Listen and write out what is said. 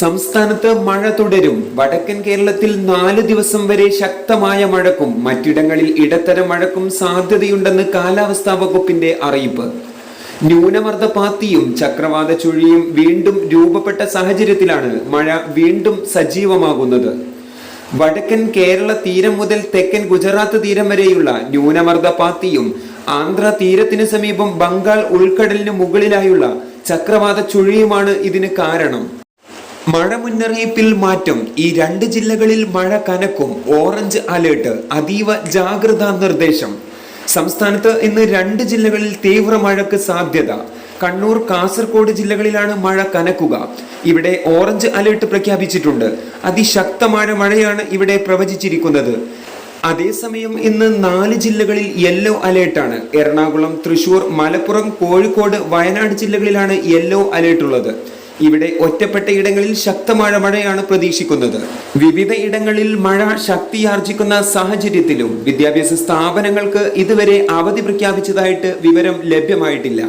സംസ്ഥാനത്ത് മഴ തുടരും. വടക്കൻ കേരളത്തിൽ നാല് ദിവസം വരെ ശക്തമായ മഴക്കും മറ്റിടങ്ങളിൽ ഇടത്തരം മഴക്കും സാധ്യതയുണ്ടെന്ന് കാലാവസ്ഥാ വകുപ്പിന്റെ അറിയിപ്പ്. ന്യൂനമർദ്ദ പാത്തിയും ചക്രവാത ചുഴിയും വീണ്ടും രൂപപ്പെട്ട സാഹചര്യത്തിലാണ് മഴ വീണ്ടും സജീവമാകുന്നത്. വടക്കൻ കേരള തീരം മുതൽ തെക്കൻ ഗുജറാത്ത് തീരം വരെയുള്ള ന്യൂനമർദ്ദ പാത്തിയും ആന്ധ്ര തീരത്തിന് സമീപം ബംഗാൾ ഉൾക്കടലിന് മുകളിലായുള്ള ചക്രവാത ചുഴിയുമാണ് ഇതിന് കാരണം. മഴ മുന്നറിയിപ്പിൽ മാറ്റം. ഈ രണ്ട് ജില്ലകളിൽ മഴ കനക്കും. Orange alert. അതീവ ജാഗ്രതാ നിർദ്ദേശം. സംസ്ഥാനത്ത് ഇന്ന് രണ്ട് ജില്ലകളിൽ തീവ്ര മഴയ്ക്ക് സാധ്യത. കണ്ണൂർ കാസർഗോഡ് ജില്ലകളിലാണ് മഴ കനക്കുക. ഇവിടെ ഓറഞ്ച് അലേർട്ട് പ്രഖ്യാപിച്ചിട്ടുണ്ട്. അതിശക്തമായ മഴയാണ് ഇവിടെ പ്രവചിച്ചിരിക്കുന്നത്. അതേസമയം ഇന്ന് നാല് ജില്ലകളിൽ യെല്ലോ അലേർട്ടാണ്. എറണാകുളം തൃശൂർ മലപ്പുറം കോഴിക്കോട് വയനാട് ജില്ലകളിലാണ് യെല്ലോ അലേർട്ട് ഉള്ളത് ഇവിടെ ഒറ്റപ്പെട്ട ഇടങ്ങളിൽ ശക്തമായ മഴയാണ് പ്രതീക്ഷിക്കുന്നത്. വിവിധ ഇടങ്ങളിൽ മഴ ശക്തിയാർജിക്കുന്ന സാഹചര്യത്തിലും വിദ്യാഭ്യാസ സ്ഥാപനങ്ങൾക്ക് ഇതുവരെ അവധി പ്രഖ്യാപിച്ചതായിട്ട് വിവരം ലഭ്യമായിട്ടില്ല.